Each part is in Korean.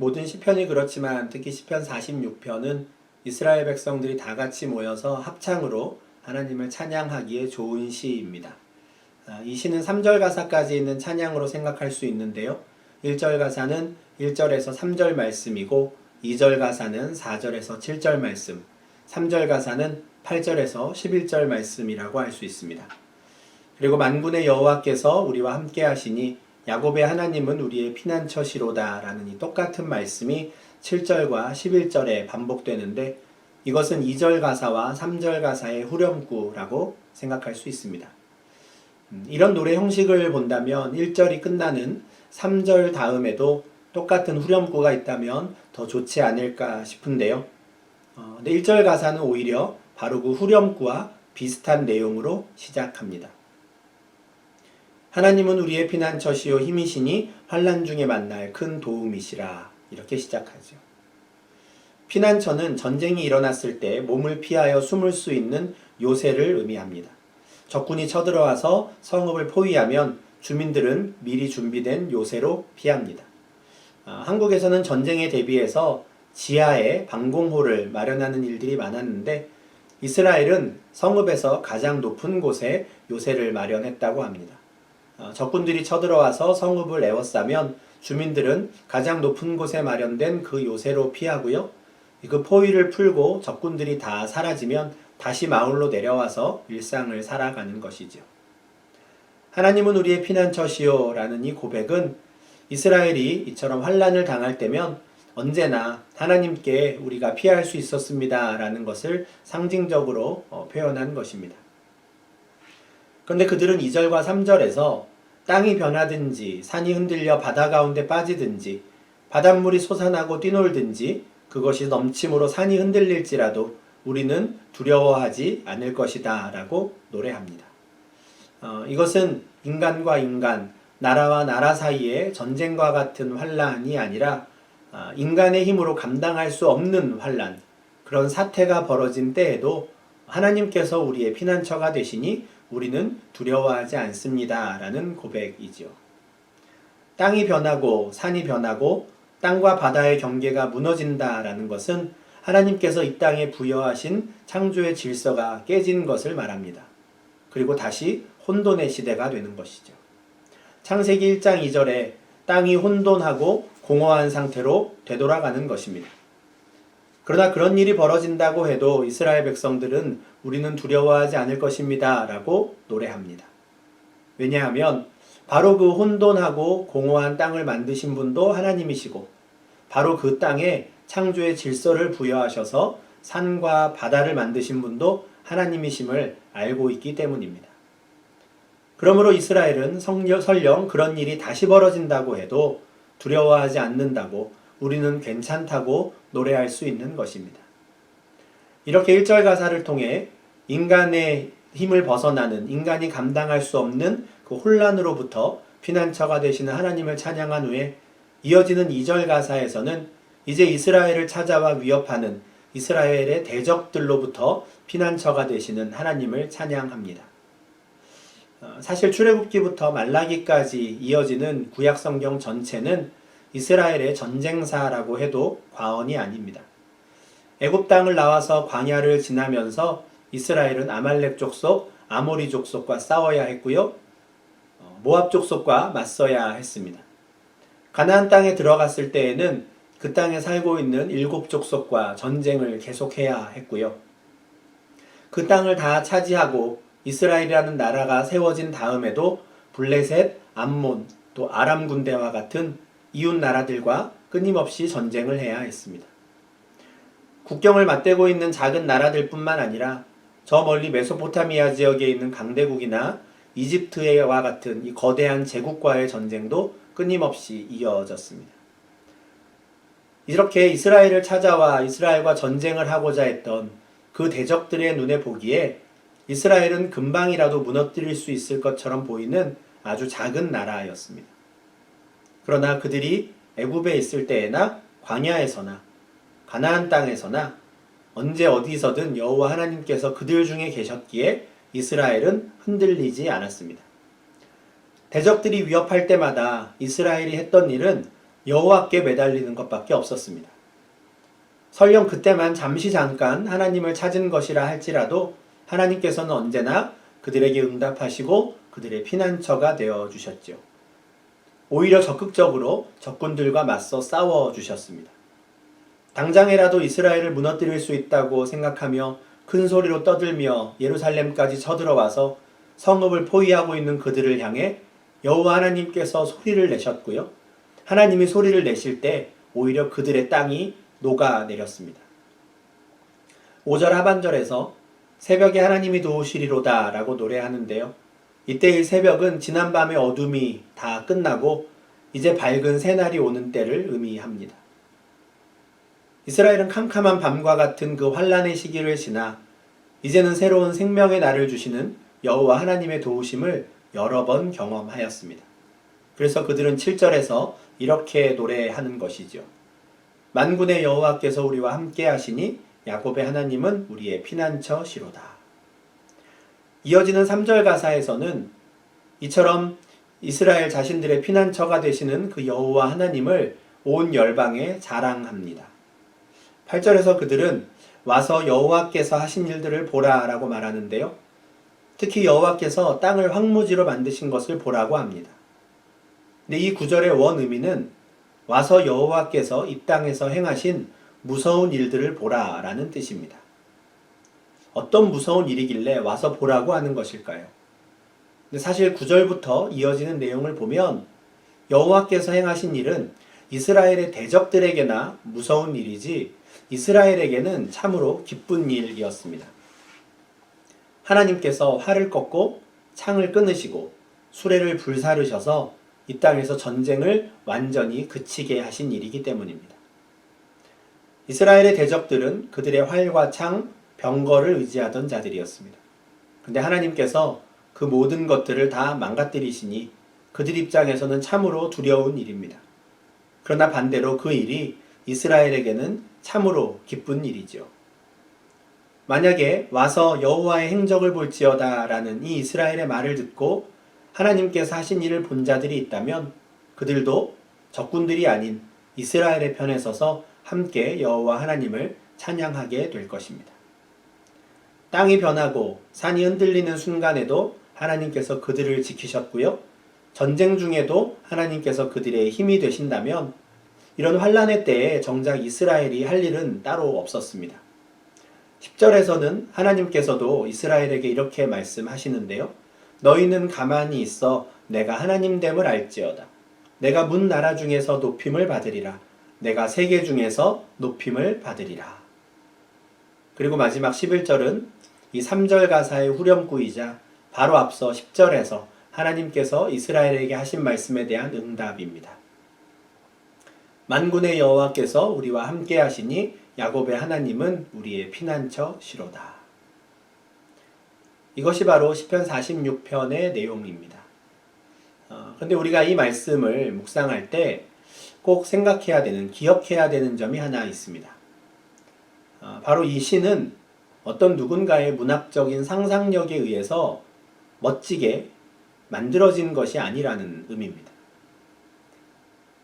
모든 시편이 그렇지만 특히 시편 46편은 이스라엘 백성들이 다 같이 모여서 합창으로 하나님을 찬양하기에 좋은 시입니다. 아, 이 시는 3절 가사까지 있는 찬양으로 생각할 수 있는데요. 1절 가사는 1절에서 3절 말씀이고 2절 가사는 4절에서 7절 말씀, 3절 가사는 8절에서 11절 말씀이라고 할 수 있습니다. 그리고 만군의 여호와께서 우리와 함께 하시니 야곱의 하나님은 우리의 피난처시로다라는 이 똑같은 말씀이 7절과 11절에 반복되는데 이것은 2절 가사와 3절 가사의 후렴구라고 생각할 수 있습니다. 음, 이런 노래 형식을 본다면 1절이 끝나는 3절 다음에도 똑같은 후렴구가 있다면 더 좋지 않을까 싶은데요. 어, 근데 1절 가사는 오히려 바로 그 후렴구와 비슷한 내용으로 시작합니다. 하나님은 우리의 피난처시요 힘이시니 환란 중에 만날 큰 도움이시라 이렇게 시작하죠. 피난처는 전쟁이 일어났을 때 몸을 피하여 숨을 수 있는 요새를 의미합니다. 적군이 쳐들어와서 성읍을 포위하면 주민들은 미리 준비된 요새로 피합니다. 아, 한국에서는 전쟁에 대비해서 지하에 방공호를 마련하는 일들이 많았는데 이스라엘은 성읍에서 가장 높은 곳에 요새를 마련했다고 합니다. 어, 적군들이 쳐들어와서 성읍을 에워싸면 주민들은 가장 높은 곳에 마련된 그 요새로 피하고요. 그 포위를 풀고 적군들이 다 사라지면 다시 마을로 내려와서 일상을 살아가는 것이죠. 하나님은 우리의 피난처시요 라는 이 고백은 이스라엘이 이처럼 환란을 당할 때면 언제나 하나님께 우리가 피할 수 있었습니다 라는 것을 상징적으로 어, 표현한 것입니다. 그런데 그들은 2절과 3절에서 땅이 변하든지 산이 흔들려 바다 가운데 빠지든지 바닷물이 솟아나고 뛰놀든지 그것이 넘침으로 산이 흔들릴지라도 우리는 두려워하지 않을 것이다 라고 노래합니다. 어, 이것은 인간과 인간, 나라와 나라 사이의 전쟁과 같은 환란이 아니라 아, 인간의 힘으로 감당할 수 없는 환란, 그런 사태가 벌어진 때에도 하나님께서 우리의 피난처가 되시니 우리는 두려워하지 않습니다. 라는 고백이지요. 땅이 변하고 산이 변하고 땅과 바다의 경계가 무너진다 라는 것은 하나님께서 이 땅에 부여하신 창조의 질서가 깨진 것을 말합니다. 그리고 다시 혼돈의 시대가 되는 것이죠. 창세기 1장 2절에 땅이 혼돈하고 공허한 상태로 되돌아가는 것입니다. 그러나 그런 일이 벌어진다고 해도 이스라엘 백성들은 우리는 두려워하지 않을 것입니다. 라고 노래합니다. 왜냐하면 바로 그 혼돈하고 공허한 땅을 만드신 분도 하나님이시고 바로 그 땅에 창조의 질서를 부여하셔서 산과 바다를 만드신 분도 하나님이심을 알고 있기 때문입니다. 그러므로 이스라엘은 설령 그런 일이 다시 벌어진다고 해도 두려워하지 않는다고 우리는 괜찮다고 노래할 수 있는 것입니다. 이렇게 1절 가사를 통해 인간의 힘을 벗어나는 인간이 감당할 수 없는 그 혼란으로부터 피난처가 되시는 하나님을 찬양한 후에 이어지는 2절 가사에서는 이제 이스라엘을 찾아와 위협하는 이스라엘의 대적들로부터 피난처가 되시는 하나님을 찬양합니다. 어, 사실 출애굽기부터 말라기까지 이어지는 구약 성경 전체는 이스라엘의 전쟁사라고 해도 과언이 아닙니다. 애굽 땅을 나와서 광야를 지나면서 이스라엘은 아말렉 족속, 아모리 족속과 싸워야 했고요. 어, 모압 족속과 맞서야 했습니다. 가나안 땅에 들어갔을 때에는 그 땅에 살고 있는 일곱 족속과 전쟁을 계속해야 했고요. 그 땅을 다 차지하고 이스라엘이라는 나라가 세워진 다음에도 블레셋, 암몬, 또 아람 군대와 같은 이웃 나라들과 끊임없이 전쟁을 해야 했습니다. 국경을 맞대고 있는 작은 나라들뿐만 아니라 저 멀리 메소포타미아 지역에 있는 강대국이나 이집트와 같은 이 거대한 제국과의 전쟁도 끊임없이 이어졌습니다. 이렇게 이스라엘을 찾아와 이스라엘과 전쟁을 하고자 했던 그 대적들의 눈에 보기에 이스라엘은 금방이라도 무너뜨릴 수 있을 것처럼 보이는 아주 작은 나라였습니다. 그러나 그들이 애굽에 있을 때에나 광야에서나 가나안 땅에서나 언제 어디서든 여호와 하나님께서 그들 중에 계셨기에 이스라엘은 흔들리지 않았습니다. 대적들이 위협할 때마다 이스라엘이 했던 일은 여호와께 매달리는 것밖에 없었습니다. 설령 그때만 잠시 잠깐 하나님을 찾은 것이라 할지라도 하나님께서는 언제나 그들에게 응답하시고 그들의 피난처가 되어 주셨죠. 오히려 적극적으로 적군들과 맞서 싸워 주셨습니다. 당장에라도 이스라엘을 무너뜨릴 수 있다고 생각하며 큰 소리로 떠들며 예루살렘까지 쳐들어와서 성읍을 포위하고 있는 그들을 향해 여호와 하나님께서 소리를 내셨고요. 하나님이 소리를 내실 때 오히려 그들의 땅이 녹아내렸습니다. 5절 하반절에서 새벽에 하나님이 도우시리로다 라고 노래하는데요. 이때의 새벽은 지난밤의 어둠이 다 끝나고 이제 밝은 새날이 오는 때를 의미합니다. 이스라엘은 캄캄한 밤과 같은 그 환란의 시기를 지나 이제는 새로운 생명의 날을 주시는 여호와 하나님의 도우심을 여러 번 경험하였습니다. 그래서 그들은 7절에서 이렇게 노래하는 것이죠. 만군의 여호와께서 우리와 함께 하시니 야곱의 하나님은 우리의 피난처시로다. 이어지는 3절 가사에서는 이처럼 이스라엘 자신들의 피난처가 되시는 그 여호와 하나님을 온 열방에 자랑합니다. 8절에서 그들은 와서 여호와께서 하신 일들을 보라라고 말하는데요. 특히 여호와께서 땅을 황무지로 만드신 것을 보라고 합니다. 근데 이 구절의 원 의미는 와서 여호와께서 이 땅에서 행하신 무서운 일들을 보라라는 뜻입니다. 어떤 무서운 일이길래 와서 보라고 하는 것일까요? 근데 사실 9절부터 이어지는 내용을 보면 여호와께서 행하신 일은 이스라엘의 대적들에게나 무서운 일이지 이스라엘에게는 참으로 기쁜 일이었습니다. 하나님께서 활을 꺾고 창을 끊으시고 수레를 불사르셔서 이 땅에서 전쟁을 완전히 그치게 하신 일이기 때문입니다. 이스라엘의 대적들은 그들의 활과 창, 병거를 의지하던 자들이었습니다. 근데 하나님께서 그 모든 것들을 다 망가뜨리시니 그들 입장에서는 참으로 두려운 일입니다. 그러나 반대로 그 일이 이스라엘에게는 참으로 기쁜 일이죠. 만약에 와서 여호와의 행적을 볼지어다라는 이 이스라엘의 말을 듣고 하나님께서 하신 일을 본 자들이 있다면 그들도 적군들이 아닌 이스라엘의 편에 서서 함께 여호와 하나님을 찬양하게 될 것입니다. 땅이 변하고 산이 흔들리는 순간에도 하나님께서 그들을 지키셨고요. 전쟁 중에도 하나님께서 그들의 힘이 되신다면 이런 환란의 때에 정작 이스라엘이 할 일은 따로 없었습니다. 10절에서는 하나님께서도 이스라엘에게 이렇게 말씀하시는데요. 너희는 가만히 있어 내가 하나님됨을 알지어다. 내가 문 나라 중에서 높임을 받으리라. 내가 세계 중에서 높임을 받으리라. 그리고 마지막 11절은 이 3절 가사의 후렴구이자 바로 앞서 10절에서 하나님께서 이스라엘에게 하신 말씀에 대한 응답입니다. 만군의 여호와께서 우리와 함께 하시니 야곱의 하나님은 우리의 피난처시로다. 이것이 바로 시편 46편의 내용입니다. 어, 근데 우리가 이 말씀을 묵상할 때 꼭 생각해야 되는, 기억해야 되는 점이 하나 있습니다. 어, 바로 이 시는 어떤 누군가의 문학적인 상상력에 의해서 멋지게 만들어진 것이 아니라는 의미입니다.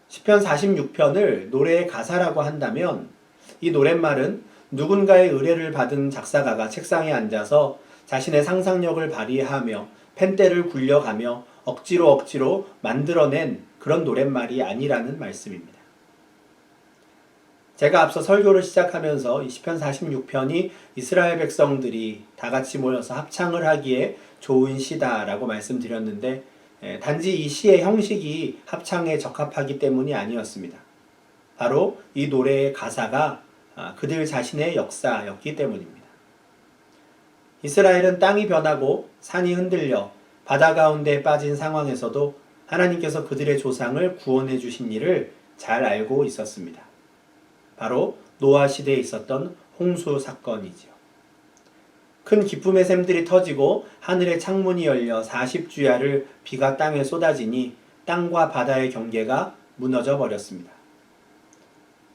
시편 46편을 노래의 가사라고 한다면 이 노랫말은 누군가의 의뢰를 받은 작사가가 책상에 앉아서 자신의 상상력을 발휘하며 펜대를 굴려가며 억지로 억지로 만들어낸 그런 노랫말이 아니라는 말씀입니다. 제가 앞서 설교를 시작하면서 이 시편 46편이 이스라엘 백성들이 다 같이 모여서 합창을 하기에 좋은 시다라고 말씀드렸는데 예, 단지 이 시의 형식이 합창에 적합하기 때문이 아니었습니다. 바로 이 노래의 가사가 아, 그들 자신의 역사였기 때문입니다. 이스라엘은 땅이 변하고 산이 흔들려 바다 가운데 빠진 상황에서도 하나님께서 그들의 조상을 구원해 주신 일을 잘 알고 있었습니다. 바로 노아 시대에 있었던 홍수 사건이지요. 큰 기쁨의 샘들이 터지고 하늘의 창문이 열려 40주야를 비가 땅에 쏟아지니 땅과 바다의 경계가 무너져 버렸습니다.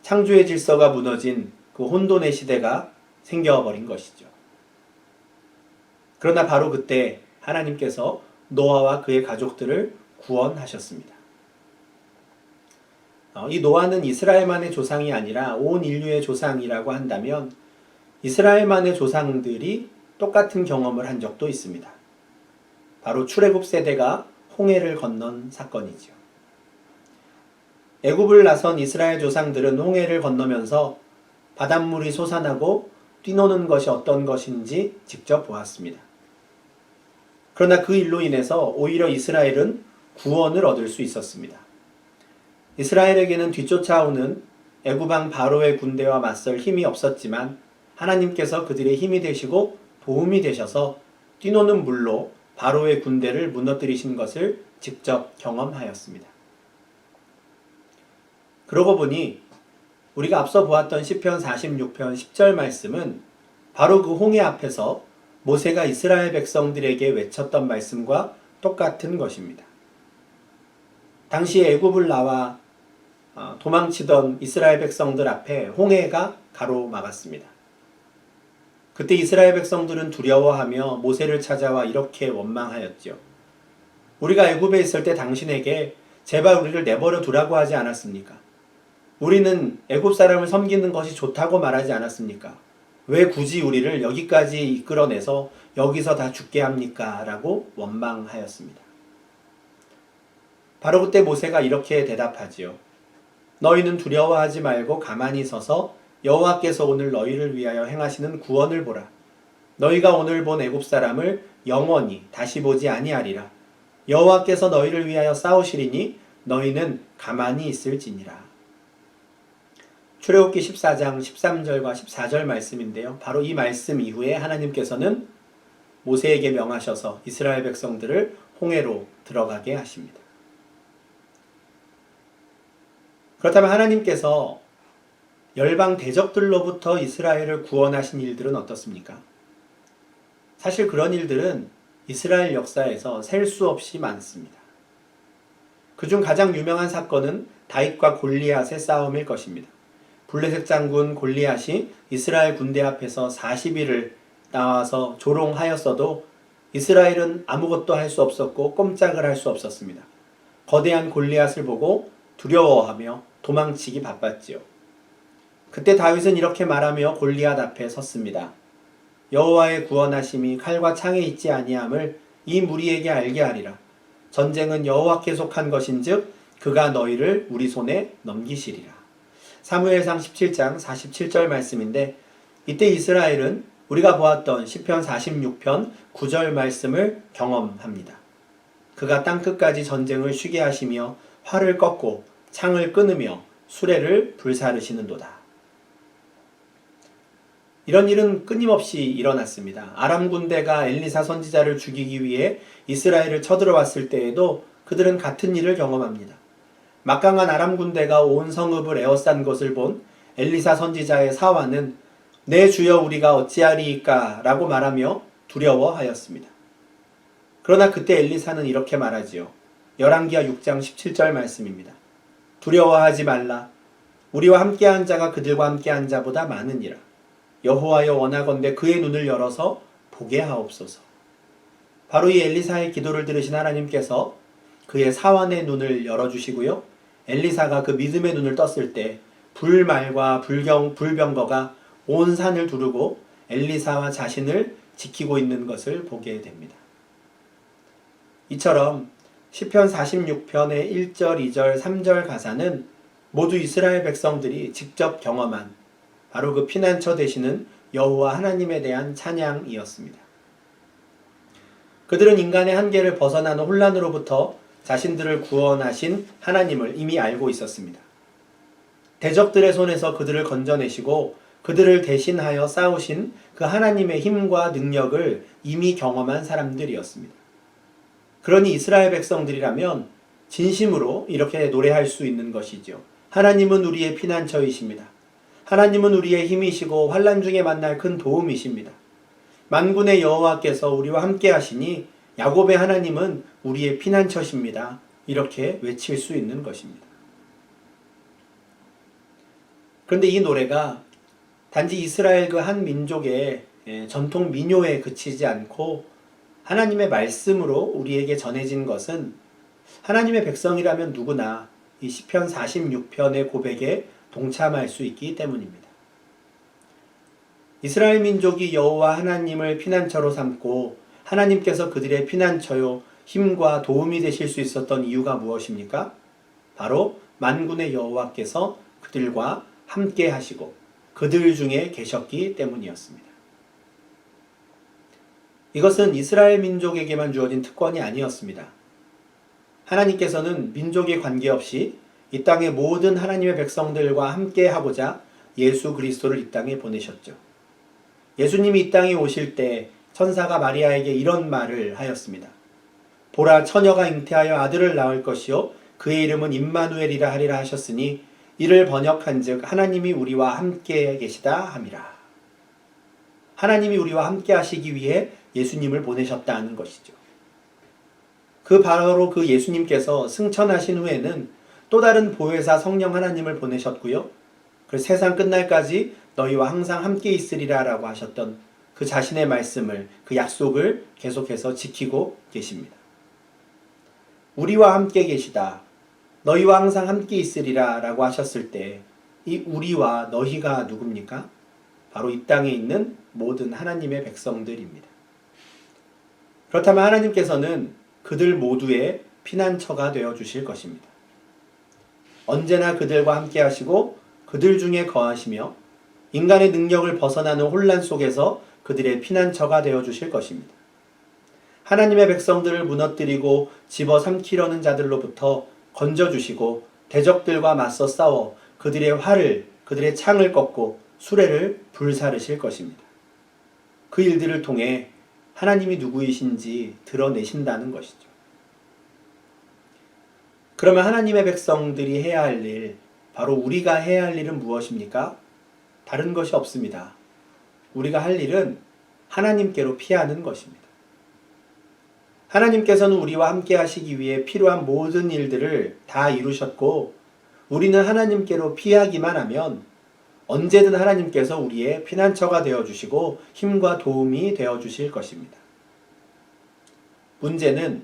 창조의 질서가 무너진 그 혼돈의 시대가 생겨버린 것이죠. 그러나 바로 그때 하나님께서 노아와 그의 가족들을 구원하셨습니다. 어, 이 노아는 이스라엘만의 조상이 아니라 온 인류의 조상이라고 한다면 이스라엘만의 조상들이 똑같은 경험을 한 적도 있습니다. 바로 출애굽 세대가 홍해를 건넌 사건이지요. 애굽을 나선 이스라엘 조상들은 홍해를 건너면서 바닷물이 솟아나고 뛰노는 것이 어떤 것인지 직접 보았습니다. 그러나 그 일로 인해서 오히려 이스라엘은 구원을 얻을 수 있었습니다. 이스라엘에게는 뒤쫓아오는 애굽왕 바로의 군대와 맞설 힘이 없었지만 하나님께서 그들의 힘이 되시고 도움이 되셔서 뛰노는 물로 바로의 군대를 무너뜨리신 것을 직접 경험하였습니다. 그러고 보니 우리가 앞서 보았던 시편 46편 10절 말씀은 바로 그 홍해 앞에서 모세가 이스라엘 백성들에게 외쳤던 말씀과 똑같은 것입니다. 당시 애굽을 나와 어, 도망치던 이스라엘 백성들 앞에 홍해가 가로막았습니다. 그때 이스라엘 백성들은 두려워하며 모세를 찾아와 이렇게 원망하였죠. 우리가 애굽에 있을 때 당신에게 제발 우리를 내버려 두라고 하지 않았습니까? 우리는 애굽 사람을 섬기는 것이 좋다고 말하지 않았습니까? 왜 굳이 우리를 여기까지 이끌어내서 여기서 다 죽게 합니까? 라고 원망하였습니다. 바로 그때 모세가 이렇게 대답하지요. 너희는 두려워하지 말고 가만히 서서 여호와께서 오늘 너희를 위하여 행하시는 구원을 보라. 너희가 오늘 본 애굽 사람을 영원히 다시 보지 아니하리라. 여호와께서 너희를 위하여 싸우시리니 너희는 가만히 있을지니라. 출애굽기 14장 13절과 14절 말씀인데요. 바로 이 말씀 이후에 하나님께서는 모세에게 명하셔서 이스라엘 백성들을 홍해로 들어가게 하십니다. 그렇다면 하나님께서 열방 대적들로부터 이스라엘을 구원하신 일들은 어떻습니까? 사실 그런 일들은 이스라엘 역사에서 셀 수 없이 많습니다. 그중 가장 유명한 사건은 다윗과 골리앗의 싸움일 것입니다. 블레셋 장군 골리앗이 이스라엘 군대 앞에서 40일을 나와서 조롱하였어도 이스라엘은 아무것도 할 수 없었고 꼼짝을 할 수 없었습니다. 거대한 골리앗을 보고 두려워하며 도망치기 바빴지요. 그때 다윗은 이렇게 말하며 골리앗 앞에 섰습니다. 여호와의 구원하심이 칼과 창에 있지 아니함을 이 무리에게 알게 하리라. 전쟁은 여호와께 속한 것인즉 그가 너희를 우리 손에 넘기시리라. 사무엘상 17장 47절 말씀인데 이때 이스라엘은 우리가 보았던 시편 46편 9절 말씀을 경험합니다. 그가 땅 끝까지 전쟁을 쉬게 하시며 활을 꺾고 창을 끊으며 수레를 불사르시는도다. 이런 일은 끊임없이 일어났습니다. 아람 군대가 엘리사 선지자를 죽이기 위해 이스라엘을 쳐들어왔을 때에도 그들은 같은 일을 경험합니다. 막강한 아람 군대가 온 성읍을 에워싼 것을 본 엘리사 선지자의 사화는 내 주여 우리가 어찌하리이까 라고 말하며 두려워하였습니다. 그러나 그때 엘리사는 이렇게 말하지요. 열왕기하 6장 17절 말씀입니다. 두려워하지 말라. 우리와 함께한 자가 그들과 함께한 자보다 많으니라. 여호와여 원하건대 그의 눈을 열어서 보게 하옵소서. 바로 이 엘리사의 기도를 들으신 하나님께서 그의 사환의 눈을 열어주시고요. 엘리사가 그 믿음의 눈을 떴을 때 불말과 불경, 불병거가 온 산을 두르고 엘리사와 자신을 지키고 있는 것을 보게 됩니다. 이처럼 시편 46편의 1절, 2절, 3절 가사는 모두 이스라엘 백성들이 직접 경험한 바로 그 피난처 되시는 여호와 하나님에 대한 찬양이었습니다. 그들은 인간의 한계를 벗어나는 혼란으로부터 자신들을 구원하신 하나님을 이미 알고 있었습니다. 대적들의 손에서 그들을 건져내시고 그들을 대신하여 싸우신 그 하나님의 힘과 능력을 이미 경험한 사람들이었습니다. 그러니 이스라엘 백성들이라면 진심으로 이렇게 노래할 수 있는 것이죠. 하나님은 우리의 피난처이십니다. 하나님은 우리의 힘이시고 환란 중에 만날 큰 도움이십니다. 만군의 여호와께서 우리와 함께 하시니 야곱의 하나님은 우리의 피난처십니다. 이렇게 외칠 수 있는 것입니다. 그런데 이 노래가 단지 이스라엘 그 한 민족의 예, 전통 민요에 그치지 않고 하나님의 말씀으로 우리에게 전해진 것은 하나님의 백성이라면 누구나 이 시편 46편의 고백에 동참할 수 있기 때문입니다. 이스라엘 민족이 여호와 하나님을 피난처로 삼고 하나님께서 그들의 피난처요 힘과 도움이 되실 수 있었던 이유가 무엇입니까? 바로 만군의 여호와께서 그들과 함께 하시고 그들 중에 계셨기 때문이었습니다. 이것은 이스라엘 민족에게만 주어진 특권이 아니었습니다. 하나님께서는 민족에 관계없이 이 땅의 모든 하나님의 백성들과 함께 하고자 예수 그리스도를 이 땅에 보내셨죠. 예수님이 이 땅에 오실 때 천사가 마리아에게 이런 말을 하였습니다. 보라 처녀가 잉태하여 아들을 낳을 것이요 그의 이름은 임마누엘이라 하리라 하셨으니 이를 번역한즉 하나님이 우리와 함께 계시다 함이라. 하나님이 우리와 함께 하시기 위해 예수님을 보내셨다는 것이죠. 그 바로 그 예수님께서 승천하신 후에는 또 다른 보혜사 성령 하나님을 보내셨고요. 그 세상 끝날까지 너희와 항상 함께 있으리라 라고 하셨던 그 자신의 말씀을 그 약속을 계속해서 지키고 계십니다. 우리와 함께 계시다. 너희와 항상 함께 있으리라 라고 하셨을 때 이 우리와 너희가 누굽니까? 바로 이 땅에 있는 모든 하나님의 백성들입니다. 그렇다면 하나님께서는 그들 모두의 피난처가 되어 주실 것입니다. 언제나 그들과 함께 하시고 그들 중에 거하시며 인간의 능력을 벗어나는 혼란 속에서 그들의 피난처가 되어 주실 것입니다. 하나님의 백성들을 무너뜨리고 집어 삼키려는 자들로부터 건져주시고 대적들과 맞서 싸워 그들의 활을 그들의 창을 꺾고 수레를 불사르실 것입니다. 그 일들을 통해 하나님이 누구이신지 드러내신다는 것이죠. 그러면 하나님의 백성들이 해야 할 일, 바로 우리가 해야 할 일은 무엇입니까? 다른 것이 없습니다. 우리가 할 일은 하나님께로 피하는 것입니다. 하나님께서는 우리와 함께 하시기 위해 필요한 모든 일들을 다 이루셨고 우리는 하나님께로 피하기만 하면 언제든 하나님께서 우리의 피난처가 되어 주시고 힘과 도움이 되어 주실 것입니다. 문제는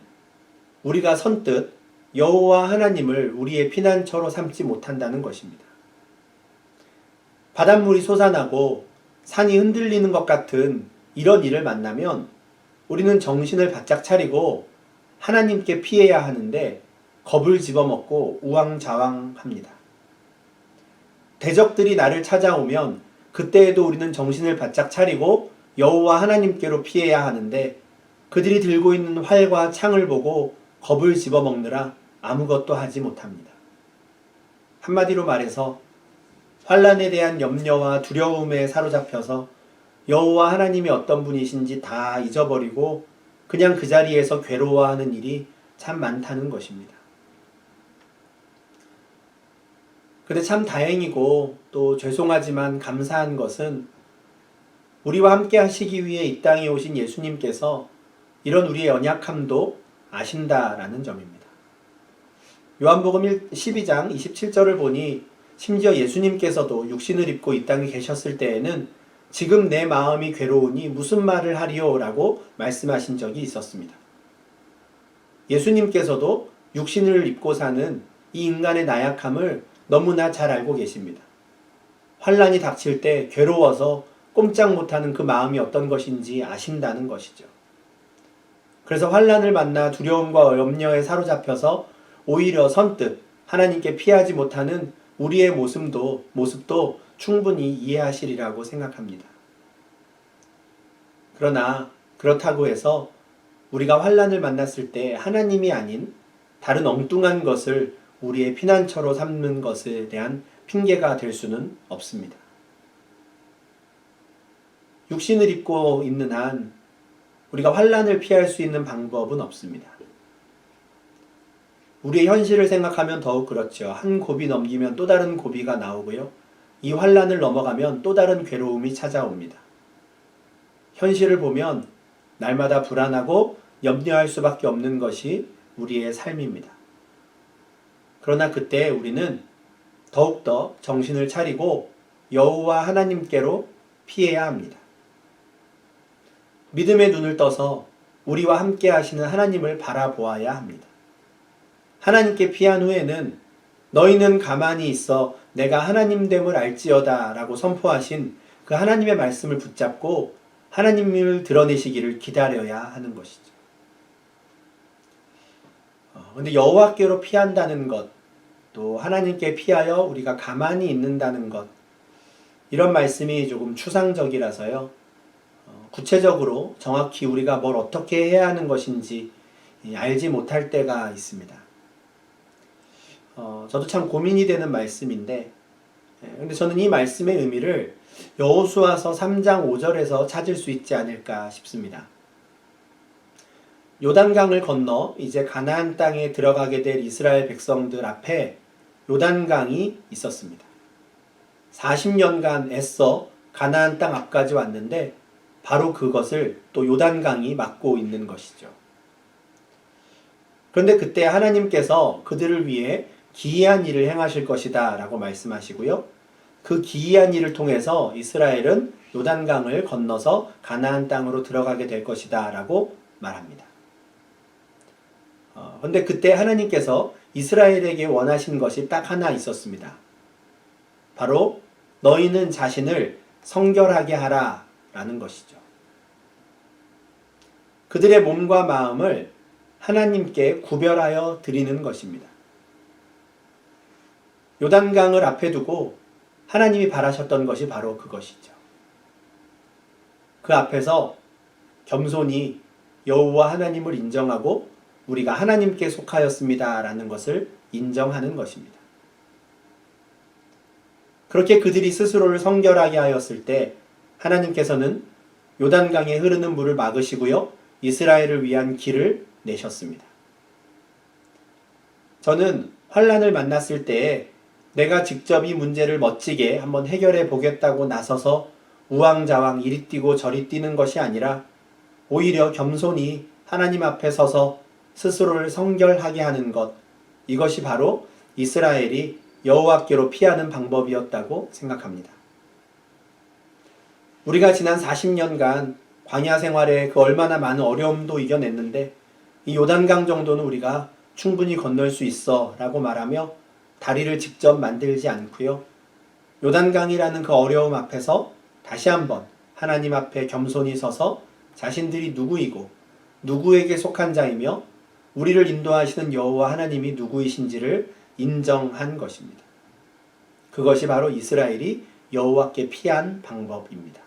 우리가 선뜻 여호와 하나님을 우리의 피난처로 삼지 못한다는 것입니다. 바닷물이 솟아나고 산이 흔들리는 것 같은 이런 일을 만나면 우리는 정신을 바짝 차리고 하나님께 피해야 하는데 겁을 집어먹고 우왕좌왕합니다. 대적들이 나를 찾아오면 그때에도 우리는 정신을 바짝 차리고 여호와 하나님께로 피해야 하는데 그들이 들고 있는 활과 창을 보고 겁을 집어먹느라 아무것도 하지 못합니다. 한마디로 말해서 환란에 대한 염려와 두려움에 사로잡혀서 여호와 하나님이 어떤 분이신지 다 잊어버리고 그냥 그 자리에서 괴로워하는 일이 참 많다는 것입니다. 근데 참 다행이고 또 죄송하지만 감사한 것은 우리와 함께 하시기 위해 이 땅에 오신 예수님께서 이런 우리의 연약함도 아신다라는 점입니다. 요한복음 12장 27절을 보니 심지어 예수님께서도 육신을 입고 이 땅에 계셨을 때에는 지금 내 마음이 괴로우니 무슨 말을 하리요? 라고 말씀하신 적이 있었습니다. 예수님께서도 육신을 입고 사는 이 인간의 나약함을 너무나 잘 알고 계십니다. 환란이 닥칠 때 괴로워서 꼼짝 못하는 그 마음이 어떤 것인지 아신다는 것이죠. 그래서 환란을 만나 두려움과 염려에 사로잡혀서 오히려 선뜻 하나님께 피하지 못하는 우리의 모습도 모습도 충분히 이해하시리라고 생각합니다. 그러나 그렇다고 해서 우리가 환란을 만났을 때 하나님이 아닌 다른 엉뚱한 것을 우리의 피난처로 삼는 것에 대한 핑계가 될 수는 없습니다. 육신을 입고 있는 한 우리가 환란을 피할 수 있는 방법은 없습니다. 우리의 현실을 생각하면 더욱 그렇죠. 한 고비 넘기면 또 다른 고비가 나오고요. 이 환란을 넘어가면 또 다른 괴로움이 찾아옵니다. 현실을 보면 날마다 불안하고 염려할 수밖에 없는 것이 우리의 삶입니다. 그러나 그때 우리는 더욱더 정신을 차리고 여호와 하나님께로 피해야 합니다. 믿음의 눈을 떠서 우리와 함께 하시는 하나님을 바라보아야 합니다. 하나님께 피한 후에는 너희는 가만히 있어 내가 하나님됨을 알지어다 라고 선포하신 그 하나님의 말씀을 붙잡고 하나님을 드러내시기를 기다려야 하는 것이죠. 어, 근데 여호와께로 피한다는 것, 또 하나님께 피하여 우리가 가만히 있는다는 것, 이런 말씀이 조금 추상적이라서요. 어, 구체적으로 정확히 우리가 뭘 어떻게 해야 하는 것인지 알지 못할 때가 있습니다. 어, 저도 참 고민이 되는 말씀인데, 예, 근데 저는 이 말씀의 의미를 여호수아서 3장 5절에서 찾을 수 있지 않을까 싶습니다. 요단강을 건너 이제 가나안 땅에 들어가게 될 이스라엘 백성들 앞에 요단강이 있었습니다. 40년간 애써 가나안 땅 앞까지 왔는데 바로 그것을 또 요단강이 막고 있는 것이죠. 그런데 그때 하나님께서 그들을 위해 기이한 일을 행하실 것이다 라고 말씀하시고요. 그 기이한 일을 통해서 이스라엘은 요단강을 건너서 가나안 땅으로 들어가게 될 것이다 라고 말합니다. 어, 근데 그때 하나님께서 이스라엘에게 원하신 것이 딱 하나 있었습니다. 바로 너희는 자신을 성결하게 하라 라는 것이죠. 그들의 몸과 마음을 하나님께 구별하여 드리는 것입니다. 요단강을 앞에 두고 하나님이 바라셨던 것이 바로 그것이죠. 그 앞에서 겸손히 여호와 하나님을 인정하고 우리가 하나님께 속하였습니다라는 것을 인정하는 것입니다. 그렇게 그들이 스스로를 성결하게 하였을 때 하나님께서는 요단강에 흐르는 물을 막으시고요. 이스라엘을 위한 길을 내셨습니다. 저는 환란을 만났을 때에 내가 직접 이 문제를 멋지게 한번 해결해 보겠다고 나서서 우왕좌왕 이리 뛰고 저리 뛰는 것이 아니라 오히려 겸손히 하나님 앞에 서서 스스로를 성결하게 하는 것 이것이 바로 이스라엘이 여호와께로 피하는 방법이었다고 생각합니다. 우리가 지난 40년간 광야 생활에 그 얼마나 많은 어려움도 이겨냈는데 이 요단강 정도는 우리가 충분히 건널 수 있어 라고 말하며 다리를 직접 만들지 않고요. 요단강이라는 그 어려움 앞에서 다시 한번 하나님 앞에 겸손히 서서 자신들이 누구이고 누구에게 속한 자이며 우리를 인도하시는 여호와 하나님이 누구이신지를 인정한 것입니다. 그것이 바로 이스라엘이 여호와께 피한 방법입니다.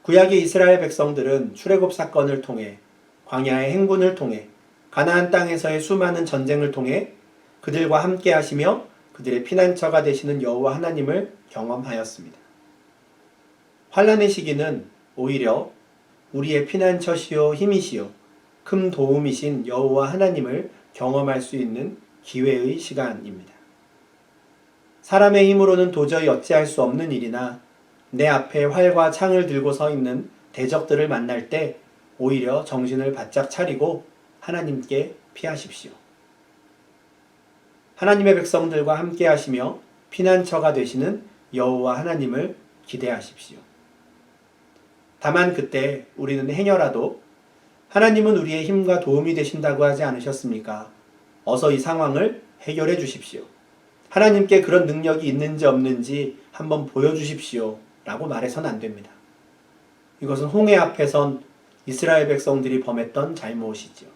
구약의 이스라엘 백성들은 출애굽 사건을 통해 광야의 행군을 통해 가나안 땅에서의 수많은 전쟁을 통해 그들과 함께 하시며 그들의 피난처가 되시는 여호와 하나님을 경험하였습니다. 환란의 시기는 오히려 우리의 피난처시요 힘이시요 큰 도움이신 여호와 하나님을 경험할 수 있는 기회의 시간입니다. 사람의 힘으로는 도저히 어찌할 수 없는 일이나 내 앞에 활과 창을 들고 서 있는 대적들을 만날 때 오히려 정신을 바짝 차리고 하나님께 피하십시오. 하나님의 백성들과 함께 하시며 피난처가 되시는 여호와 하나님을 기대하십시오. 다만 그때 우리는 행여라도 하나님은 우리의 힘과 도움이 되신다고 하지 않으셨습니까? 어서 이 상황을 해결해 주십시오. 하나님께 그런 능력이 있는지 없는지 한번 보여주십시오. 라고 말해서는 안 됩니다. 이것은 홍해 앞에선 이스라엘 백성들이 범했던 잘못이지요.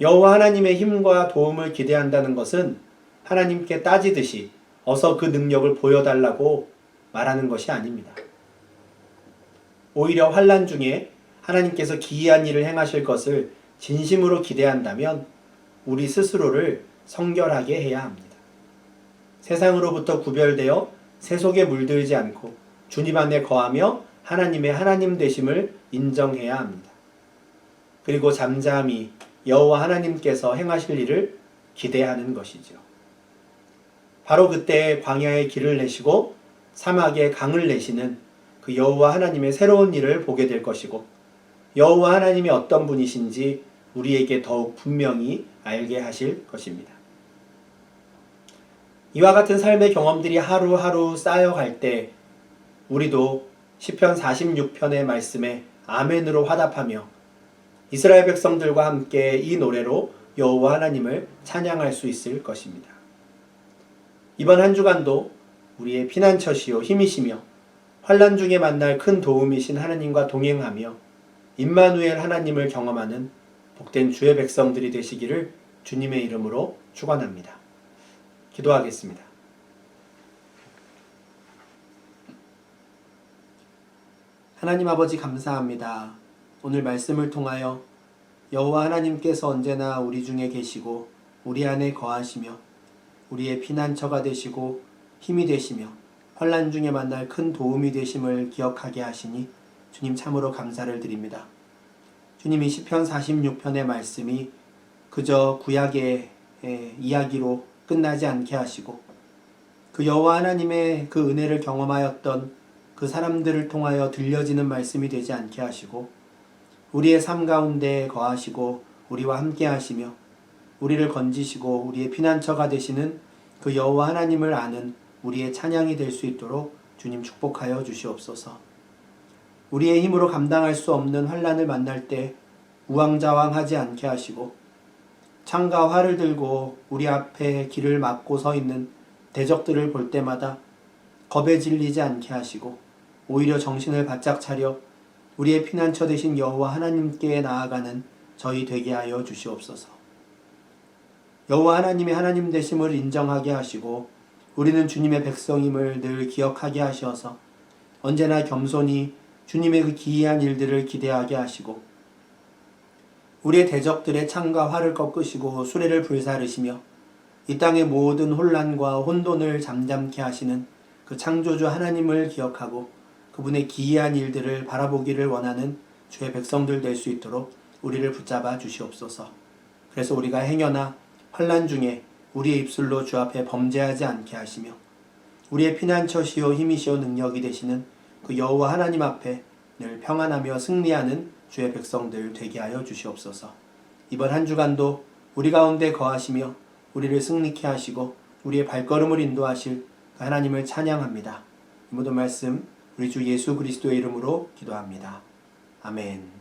여호와 하나님의 힘과 도움을 기대한다는 것은 하나님께 따지듯이 어서 그 능력을 보여달라고 말하는 것이 아닙니다. 오히려 환란 중에 하나님께서 기이한 일을 행하실 것을 진심으로 기대한다면 우리 스스로를 성결하게 해야 합니다. 세상으로부터 구별되어 세속에 물들지 않고 주님 안에 거하며 하나님의 하나님 되심을 인정해야 합니다. 그리고 잠잠히 여호와 하나님께서 행하실 일을 기대하는 것이죠. 바로 그때 광야의 길을 내시고 사막에 강을 내시는 그 여호와 하나님의 새로운 일을 보게 될 것이고 여호와 하나님이 어떤 분이신지 우리에게 더욱 분명히 알게 하실 것입니다. 이와 같은 삶의 경험들이 하루하루 쌓여갈 때 우리도 시편 46편의 말씀에 아멘으로 화답하며 이스라엘 백성들과 함께 이 노래로 여호와 하나님을 찬양할 수 있을 것입니다. 이번 한 주간도 우리의 피난처시요 힘이시며 환란 중에 만날 큰 도움이신 하나님과 동행하며 임마누엘 하나님을 경험하는 복된 주의 백성들이 되시기를 주님의 이름으로 축원합니다. 기도하겠습니다. 하나님 아버지 감사합니다. 오늘 말씀을 통하여 여호와 하나님께서 언제나 우리 중에 계시고 우리 안에 거하시며 우리의 피난처가 되시고 힘이 되시며 환란 중에 만날 큰 도움이 되심을 기억하게 하시니 주님 참으로 감사를 드립니다. 주님 이 시편 46편의 말씀이 그저 구약의 에, 이야기로 끝나지 않게 하시고 그 여호와 하나님의 그 은혜를 경험하였던 그 사람들을 통하여 들려지는 말씀이 되지 않게 하시고 우리의 삶 가운데 거하시고 우리와 함께 하시며 우리를 건지시고 우리의 피난처가 되시는 그 여호와 하나님을 아는 우리의 찬양이 될 수 있도록 주님 축복하여 주시옵소서. 우리의 힘으로 감당할 수 없는 환란을 만날 때 우왕좌왕하지 않게 하시고 창과 활을 들고 우리 앞에 길을 막고 서 있는 대적들을 볼 때마다 겁에 질리지 않게 하시고 오히려 정신을 바짝 차려 우리의 피난처 되신 여호와 하나님께 나아가는 저희 되게 하여 주시옵소서. 여호와 하나님의 하나님 되심을 인정하게 하시고 우리는 주님의 백성임을 늘 기억하게 하셔서 언제나 겸손히 주님의 그 기이한 일들을 기대하게 하시고 우리의 대적들의 창과 활을 꺾으시고 수레를 불사르시며 이 땅의 모든 혼란과 혼돈을 잠잠케 하시는 그 창조주 하나님을 기억하고 그분의 기이한 일들을 바라보기를 원하는 주의 백성들 될 수 있도록 우리를 붙잡아 주시옵소서. 그래서 우리가 행여나 환란 중에 우리의 입술로 주 앞에 범죄하지 않게 하시며 우리의 피난처시요 힘이시요 능력이 되시는 그 여호와 하나님 앞에 늘 평안하며 승리하는 주의 백성들 되게 하여 주시옵소서. 이번 한 주간도 우리 가운데 거하시며 우리를 승리케 하시고 우리의 발걸음을 인도하실 그 하나님을 찬양합니다. 이 모든 말씀 우리 주 예수 그리스도의 이름으로 기도합니다. 아멘.